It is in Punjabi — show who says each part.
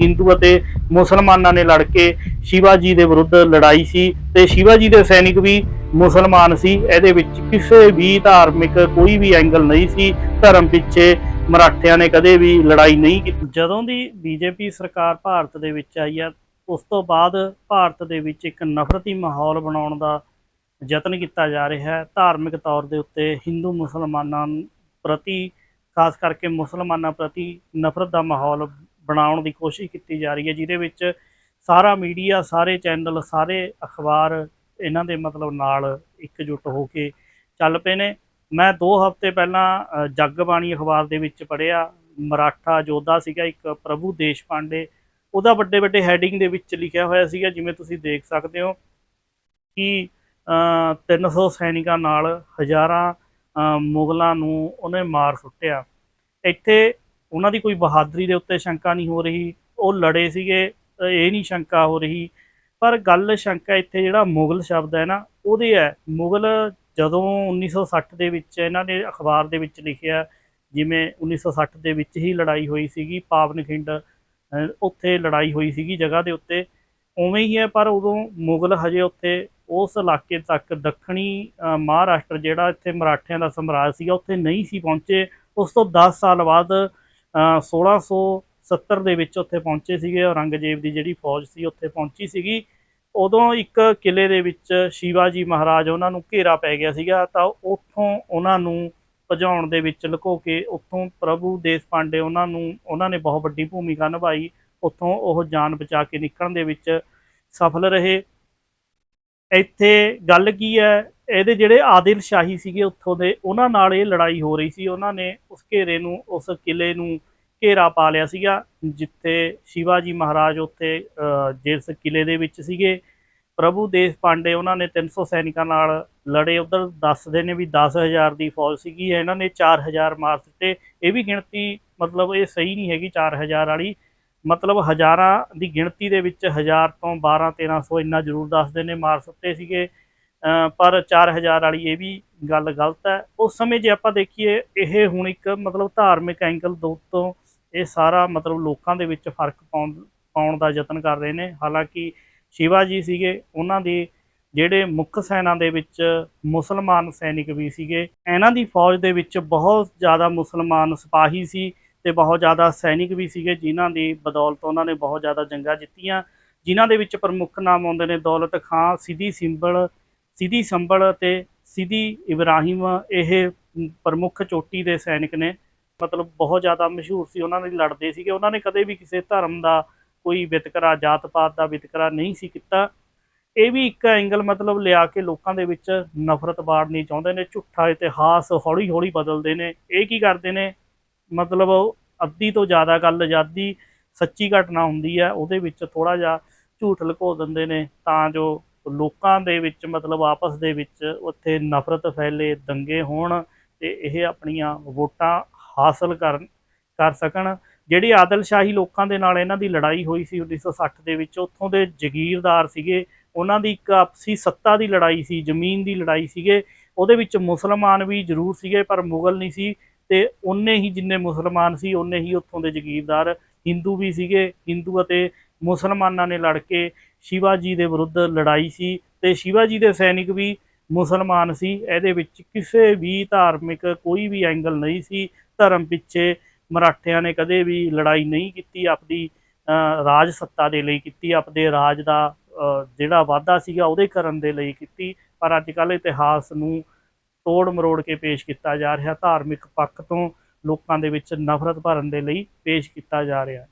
Speaker 1: ਹਿੰਦੂ ਅਤੇ ਮੁਸਲਮਾਨਾਂ ਨੇ ਲੜ ਕੇ ਸ਼ਿਵਾਜੀ ਦੇ ਵਿਰੁੱਧ ਲੜਾਈ ਸੀ ਤੇ ਸ਼ਿਵਾਜੀ ਦੇ ਸੈਨਿਕ ਵੀ ਮੁਸਲਮਾਨ ਸੀ। ਇਹਦੇ ਵਿੱਚ ਕਿਸੇ ਵੀ ਧਾਰਮਿਕ ਕੋਈ ਵੀ ਐਂਗਲ ਨਹੀਂ ਸੀ। ਧਰਮ ਪਿੱਛੇ ਮਰਾਠਿਆਂ ਨੇ ਕਦੇ ਵੀ ਲੜਾਈ ਨਹੀਂ ਕੀਤੀ। ਜਦੋਂ ਦੀ ਬੀਜੇਪੀ ਸਰਕਾਰ ਭਾਰਤ ਦੇ ਵਿੱਚ ਆਈ ਆ, ਉਸ ਤੋਂ ਬਾਅਦ ਭਾਰਤ ਦੇ ਵਿੱਚ ਇੱਕ ਨਫ਼ਰਤੀ ਮਾਹੌਲ ਬਣਾਉਣ ਦਾ ਯਤਨ ਕੀਤਾ ਜਾ ਰਿਹਾ ਹੈ। ਧਾਰਮਿਕ ਤੌਰ ਦੇ ਉੱਤੇ ਹਿੰਦੂ ਮੁਸਲਮਾਨਾਂ ਪ੍ਰਤੀ, ਖਾਸ ਕਰਕੇ ਮੁਸਲਮਾਨਾਂ ਪ੍ਰਤੀ ਨਫ਼ਰਤ ਦਾ ਮਾਹੌਲ ਬਣਾਉਣ ਦੀ ਕੋਸ਼ਿਸ਼ ਕੀਤੀ ਜਾ ਰਹੀ ਹੈ ਜਿਹਦੇ ਵਿੱਚ ਸਾਰਾ ਮੀਡੀਆ ਸਾਰੇ ਚੈਨਲ ਸਾਰੇ ਅਖਬਾਰ ਇਹਨਾਂ ਦੇ ਮਤਲਬ ਨਾਲ ਇਕਜੁੱਟ ਹੋ ਕੇ ਚੱਲ ਪਏ ਨੇ। ਮੈਂ 2 ਹਫ਼ਤੇ ਪਹਿਲਾਂ ਅ, ਜਗਬਾਣੀ ਅਖਬਾਰ ਦੇ ਵਿੱਚ ਪੜ੍ਹਿਆ ਮਰਾਠਾ ਯੋਧਾ ਸੀਗਾ ਇੱਕ ਪ੍ਰਭੂ ਦੇਸ਼ ਪਾਂਡੇ ਉਹਦਾ ਵੱਡੇ ਵੱਡੇ ਹੈਡਿੰਗ ਦੇ ਵਿੱਚ ਲਿਖਿਆ ਹੋਇਆ ਸੀਗਾ ਜਿਵੇਂ ਤੁਸੀਂ ਦੇਖ ਸਕਦੇ ਹੋ ਕਿ ਅ, 300 ਸੈਨਿਕਾਂ ਨਾਲ ਹਜ਼ਾਰਾਂ ਮੁਗਲਾਂ ਨੂੰ ਉਹਨੇ ਮਾਰ ਸੁੱਟਿਆ। ਇੱਥੇ ਉਹਨਾਂ ਦੀ ਕੋਈ ਬਹਾਦਰੀ ਦੇ ਉੱਤੇ ਸ਼ੰਕਾ ਨਹੀਂ ਹੋ ਰਹੀ ਉਹ ਲੜੇ ਸੀਗੇ ਇਹ ਨਹੀਂ ਸ਼ੰਕਾ ਹੋ ਰਹੀ। ਪਰ ਗੱਲ ਸ਼ੰਕਾ ਇੱਥੇ ਜਿਹੜਾ ਮੁਗਲ ਸ਼ਬਦ ਹੈ ਨਾ ਉਹਦੇ ਹੈ। ਮੁਗਲ ਜਦੋਂ 1960 ਦੇ ਵਿੱਚ ਇਹਨਾਂ ਨੇ ਅਖਬਾਰ ਦੇ ਵਿੱਚ ਲਿਖਿਆ ਜਿਵੇਂ 1960 ਦੇ ਵਿੱਚ ਹੀ ਲੜਾਈ ਹੋਈ ਸੀਗੀ ਪਾਵਨਖਿੰਡ ਅ, ਉੱਥੇ ਲੜਾਈ ਹੋਈ ਸੀਗੀ ਜਗ੍ਹਾ ਦੇ ਉੱਤੇ। ਉਵੇਂ ਹੀ ਹੈ ਪਰ ਉਦੋਂ ਮੁਗਲ ਹਜੇ ਉੱਥੇ ਉਸ ਇਲਾਕੇ ਤੱਕ ਦੱਖਣੀ ਮਹਾਰਾਸ਼ਟਰ ਜਿਹੜਾ ਇੱਥੇ ਮਰਾਠਿਆਂ ਦਾ ਸਮਰਾਜ ਸੀਗਾ ਉੱਥੇ ਨਹੀਂ ਸੀ ਪਹੁੰਚੇ। ਉਸ ਤੋਂ 10 ਸਾਲ ਬਾਅਦ 1670 ਦੇ ਵਿੱਚ ਉੱਥੇ ਪਹੁੰਚੇ ਸੀਗੇ, ਔਰੰਗਜ਼ੇਬ ਦੀ ਜਿਹੜੀ ਫੌਜ ਸੀ ਉੱਥੇ ਪਹੁੰਚੀ ਸੀਗੀ। ਉਦੋਂ ਇੱਕ ਕਿਲੇ ਦੇ ਵਿੱਚ ਸ਼ਿਵਾਜੀ ਮਹਾਰਾਜ ਉਹਨਾਂ ਨੂੰ ਘੇਰਾ ਪੈ ਗਿਆ ਸੀਗਾ, ਤਾਂ ਉੱਥੋਂ ਉਹਨਾਂ ਨੂੰ ਭਜਾਉਣ ਦੇ ਵਿੱਚ ਲੁਕੋ ਕੇ ਉੱਥੋਂ ਪ੍ਰਭੂ ਦੇਸ਼ ਪਾਂਡੇ ਉਹਨਾਂ ਨੂੰ, ਉਹਨਾਂ ਨੇ ਬਹੁਤ ਵੱਡੀ ਭੂਮਿਕਾ ਨਿਭਾਈ। ਉੱਥੋਂ ਉਹ ਜਾਨ ਬਚਾ ਕੇ ਨਿਕਲਣ ਦੇ ਵਿੱਚ ਸਫਲ ਰਹੇ। ਇੱਥੇ ਗੱਲ ਕੀ ਹੈ? ਇਹਦੇ ਜਿਹੜੇ ਆਦਿਲ ਸ਼ਾਹੀ ਸੀਗੇ ਉੱਥੋਂ ਦੇ, ਉਹਨਾਂ ਨਾਲ ਇਹ ਲੜਾਈ ਹੋ ਰਹੀ ਸੀ। ਉਹਨਾਂ ਨੇ ਉਸ ਘੇਰੇ ਨੂੰ, ਉਸ ਕਿਲੇ ਨੂੰ ਘੇਰਾ ਪਾ ਲਿਆ ਸੀਗਾ, ਜਿੱਥੇ ਸ਼ਿਵਾਜੀ ਮਹਾਰਾਜ ਉੱਥੇ ਜਿਸ ਕਿਲੇ ਦੇ ਵਿੱਚ ਸੀਗੇ। ਪ੍ਰਭੂ ਦੇਸ਼ ਪਾਂਡੇ ਉਹਨਾਂ ਨੇ 300 ਸੈਨਿਕਾਂ ਨਾਲ ਲੜੇ। ਉਧਰ ਦੱਸਦੇ ਨੇ ਵੀ 10000 ਦੀ ਫੌਜ ਸੀਗੀ, ਇਹਨਾਂ ਨੇ 4000 ਮਾਰ ਦਿੱਤੇ ਇਹ ਵੀ ਗਿਣਤੀ ਮਤਲਬ ਇਹ ਸਹੀ ਨਹੀਂ ਹੈਗੀ 4000 ਵਾਲੀ। ਮਤਲਬ ਹਜ਼ਾਰਾਂ ਦੀ ਗਿਣਤੀ ਦੇ ਵਿੱਚ 1000 ਤੋਂ 12 1300 ਇੰਨਾ ਜ਼ਰੂਰ ਦੱਸਦੇ ਨੇ ਮਾਰ ਸੁੱਟੇ ਸੀਗੇ। ਪਰ 4000 ਵਾਲੀ ਇਹ ਵੀ ਗੱਲ ਗਲਤ ਹੈ। ਉਸ ਸਮੇਂ ਜੇ ਆਪਾਂ ਦੇਖੀਏ, ਇਹ ਹੁਣ ਇੱਕ ਮਤਲਬ ਧਾਰਮਿਕ ਐਂਗਲ ਦੋ ਤੋਂ ਇਹ ਸਾਰਾ ਮਤਲਬ ਲੋਕਾਂ ਦੇ ਵਿੱਚ ਫ਼ਰਕ ਪਾਉਣ ਪਾਉਣ ਦਾ ਯਤਨ ਕਰ ਰਹੇ ਨੇ। ਹਾਲਾਂਕਿ ਸ਼ਿਵਾ ਜੀ ਸੀਗੇ, ਉਹਨਾਂ ਦੇ ਜਿਹੜੇ ਮੁੱਖ ਸੈਨਾ ਦੇ ਵਿੱਚ ਮੁਸਲਮਾਨ ਸੈਨਿਕ ਵੀ ਸੀਗੇ, ਇਹਨਾਂ ਦੀ ਫੌਜ ਦੇ ਵਿੱਚ ਬਹੁਤ ਜ਼ਿਆਦਾ ਮੁਸਲਮਾਨ ਸਿਪਾਹੀ ਸੀ ਤੇ ਬਹੁਤ ਜ਼ਿਆਦਾ ਸੈਨਿਕ ਵੀ ਸੀਗੇ, ਜਿਨ੍ਹਾਂ ਦੀ ਬਦੌਲਤ ਉਹਨਾਂ ਨੇ ਬਹੁਤ ਜ਼ਿਆਦਾ ਜੰਗਾਂ ਜਿੱਤੀਆਂ। ਜਿਨ੍ਹਾਂ ਦੇ ਵਿੱਚ ਪ੍ਰਮੁੱਖ ਨਾਮ ਆਉਂਦੇ ਨੇ ਦੌਲਤ ਖਾਂ, ਸਿੱਧੀ ਸਿੰਬਲ ਸਿੱਧੀ ਸੰਭਲ ਅਤੇ ਸਿੱਧੀ ਇਬਰਾਹਿਮ ਇਹ ਪ੍ਰਮੁੱਖ ਚੋਟੀ ਦੇ ਸੈਨਿਕ ਨੇ। ਮਤਲਬ ਬਹੁਤ ਜ਼ਿਆਦਾ ਮਸ਼ਹੂਰ ਸੀ। ਉਹਨਾਂ ਨੇ ਲੜਦੇ ਸੀਗੇ। ਉਹਨਾਂ ਨੇ ਕਦੇ ਵੀ ਕਿਸੇ ਧਰਮ ਦਾ ਕੋਈ ਵਿਤਕਰਾ ਜਾਤ ਪਾਤ ਦਾ ਵਿਤਕਰਾ ਨਹੀਂ ਸੀ ਕੀਤਾ। ਇਹ ਵੀ ਇੱਕ ਐਂਗਲ ਮਤਲਬ ਲਿਆ ਕੇ ਲੋਕਾਂ ਦੇ ਵਿੱਚ ਨਫ਼ਰਤ ਬਾੜਨੀ ਚਾਹੁੰਦੇ ਨੇ। ਝੂਠਾ ਇਤਿਹਾਸ ਹੌਲੀ ਹੌਲੀ ਬਦਲਦੇ ਨੇ। ਇਹ ਕੀ ਕਰਦੇ ਨੇ? ਮਤਲਬ ਅੱਧੀ ਤੋਂ ਜ਼ਿਆਦਾ ਗੱਲ ਆਜ਼ਾਦੀ ਸੱਚੀ ਘਟਨਾ ਹੁੰਦੀ ਹੈ ਉਹਦੇ ਵਿੱਚ ਥੋੜਾ ਜਿਹਾ ਝੂਠ ਲੁਕੋ ਦਿੰਦੇ ਨੇ ਤਾਂ ਜੋ ਲੋਕਾਂ ਦੇ ਵਿੱਚ, ਮਤਲਬ ਆਪਸ ਦੇ ਵਿੱਚ ਉੱਥੇ ਨਫ਼ਰਤ ਫੈਲੇ, ਦੰਗੇ ਹੋਣ ਤੇ ਇਹ ਆਪਣੀਆਂ ਵੋਟਾਂ ਹਾਸਲ ਕਰਨ, ਕਰ ਸਕਣ। ਜਿਹੜੀ ਆਦਲਸ਼ਾਹੀ ਲੋਕਾਂ ਦੇ ਨਾਲ ਇਹਨਾਂ ਦੀ ਲੜਾਈ ਹੋਈ ਸੀ 1960 ਦੇ ਵਿੱਚ, ਉੱਥੋਂ ਦੇ ਜ਼ਗੀਰਦਾਰ ਸੀਗੇ। ਉਹਨਾਂ ਦੀ ਇੱਕ ਆਪਸੀ ਸੱਤਾ ਦੀ ਲੜਾਈ ਸੀ, ਜ਼ਮੀਨ ਦੀ ਲੜਾਈ ਸੀਗੇ। ਉਹਦੇ ਵਿੱਚ ਮੁਸਲਮਾਨ ਵੀ ਜ਼ਰੂਰ ਸੀਗੇ, ਪਰ ਮੁਗਲ ਨਹੀਂ ਸੀ ਤੇ ਉਹਨੇ ਹੀ ਜਿੰਨੇ ਮੁਸਲਮਾਨ ਸੀ, ਉਹਨੇ ਹੀ ਉੱਥੋਂ ਦੇ ਜ਼ਗੀਰਦਾਰ, ਹਿੰਦੂ ਵੀ ਸੀਗੇ। ਹਿੰਦੂ ਅਤੇ ਮੁਸਲਮਾਨਾਂ ਨੇ ਲੜ ਕੇ ਸ਼ਿਵਾਜੀ ਦੇ ਵਿਰੁੱਧ ਲੜਾਈ ਸੀ ਤੇ ਸ਼ਿਵਾਜੀ ਦੇ ਸੈਨਿਕ ਵੀ ਮੁਸਲਮਾਨ ਸੀ। ਇਹਦੇ ਵਿੱਚ ਕਿਸੇ ਵੀ ਧਾਰਮਿਕ ਕੋਈ ਵੀ ਐਂਗਲ ਨਹੀਂ ਸੀ। ਧਰਮ ਪਿੱਛੇ ਮਰਾਠਿਆਂ ਨੇ ਕਦੇ ਵੀ ਲੜਾਈ ਨਹੀਂ ਕੀਤੀ। ਆਪਣੀ ਰਾਜ ਸੱਤਾ ਦੇ ਲਈ ਕੀਤੀ। ਆਪਦੇ ਰਾਜ ਦਾ ਜਿਹੜਾ ਵਾਅਦਾ ਸੀਗਾ ਉਹਦੇ ਕਰਨ ਦੇ ਲਈ ਕੀਤੀ। ਪਰ ਅੱਜ ਕੱਲ੍ਹ ਇਤਿਹਾਸ ਨੂੰ ਤੋੜ ਮਰੋੜ ਕੇ ਪੇਸ਼ ਕੀਤਾ ਜਾ ਰਿਹਾ। ਧਾਰਮਿਕ ਪੱਖ ਤੋਂ ਲੋਕਾਂ ਦੇ ਵਿੱਚ ਨਫ਼ਰਤ ਭਰਨ ਦੇ ਲਈ ਪੇਸ਼ ਕੀਤਾ ਜਾ ਰਿਹਾ।